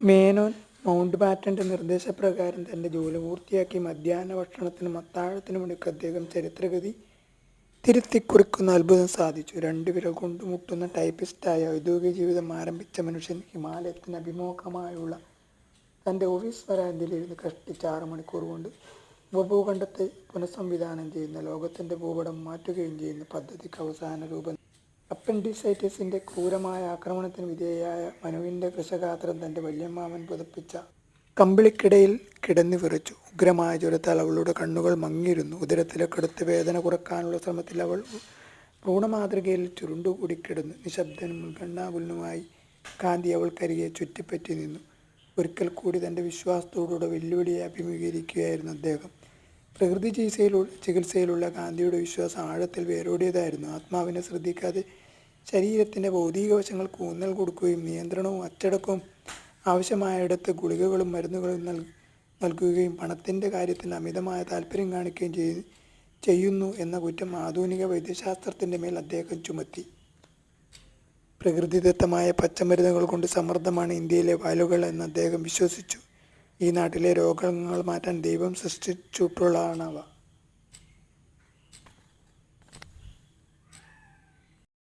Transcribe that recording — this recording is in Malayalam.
മേനോൻ മൗണ്ട് ബാറ്റന്റെ നിർദ്ദേശപ്രകാരം തന്റെ ജോലി പൂർത്തിയാക്കി മധ്യാഹ്ന ഭക്ഷണത്തിനും അത്താഴത്തിനുമിടയ്ക്ക് അദ്ദേഹം ചരിത്രഗതി തിരുത്തിക്കുറിക്കുന്ന അത്ഭുതം സാധിച്ചു. രണ്ടു വിരൽ കൊണ്ട് മുട്ടുന്ന ടൈപ്പിസ്റ്റായ ഔദ്യോഗിക ജീവിതം ആരംഭിച്ച മനുഷ്യൻ ഹിമാലയത്തിന് അഭിമുഖമായുള്ള തന്റെ ഓഫീസ് വരാന്തിലിരുന്ന് കഷ്ടിച്ച് ആറ് മണിക്കൂർ കൊണ്ട് ഉപഭൂഖണ്ഡത്തെ പുനഃസംവിധാനം ചെയ്യുന്ന ലോകത്തിന്റെ ഭൂപടം മാറ്റുകയും ചെയ്യുന്ന പദ്ധതിക്ക് അവസാന രൂപം അപ്പൻഡിസൈറ്റിസിന്റെ ക്രൂരമായ ആക്രമണത്തിന് വിധേയയായ മനുവിന്റെ കൃഷഗാത്രം തന്റെ വല്യമ്മാമൻ പുതപ്പിച്ച കമ്പിളിക്കിടയിൽ കിടന്നു വിറച്ചു. ഉഗ്രമായ ജ്വരത്താൽ അവളുടെ കണ്ണുകൾ മങ്ങിയിരുന്നു. ഉദരത്തിലെ കടുത്ത വേദന കുറക്കാനുള്ള ശ്രമത്തിൽ അവൾ ഭ്രൂണമാതൃകയിൽ ചുരുണ്ടുകൂടി കിടന്നു. നിശബ്ദനും മുൻഗണനാകുലനുമായി കാന്തി അവൾക്കരികെ ചുറ്റിപ്പറ്റി നിന്നു. ഒരിക്കൽ കൂടി തന്റെ വിശ്വാസത്തോടുകൂടെ വെല്ലുവിളിയെ അഭിമുഖീകരിക്കുകയായിരുന്നു അദ്ദേഹം. പ്രകൃതി ചികിത്സയിലുള്ള ചികിത്സയിലുള്ള ഗാന്ധിയുടെ വിശ്വാസം ആഴത്തിൽ വേരോടിയതായിരുന്നു. ആത്മാവിനെ ശ്രദ്ധിക്കാതെ ശരീരത്തിന്റെ ഭൗതിക വശങ്ങൾക്ക് ഊന്നൽ കൊടുക്കുകയും നിയന്ത്രണവും അച്ചടക്കവും ആവശ്യമായിടത്ത് ഗുളികകളും മരുന്നുകളും നൽ നൽകുകയും പണത്തിന്റെ കാര്യത്തിൽ അമിതമായ താല്പര്യം കാണിക്കുകയും ചെയ് ചെയ്യുന്നു എന്ന കുറ്റം ആധുനിക വൈദ്യശാസ്ത്രത്തിന്റെ മേൽ അദ്ദേഹം ചുമത്തി. പ്രകൃതിദത്തമായ പച്ചമരുന്നുകൾ കൊണ്ട് സമൃദ്ധമാണ് ഇന്ത്യയിലെ വയലുകൾ എന്ന് അദ്ദേഹം വിശ്വസിച്ചു. ഈ നാട്ടിലെ രോഗങ്ങൾ മാറ്റാൻ ദൈവം സൃഷ്ടിച്ചിട്ടുള്ളതാണവ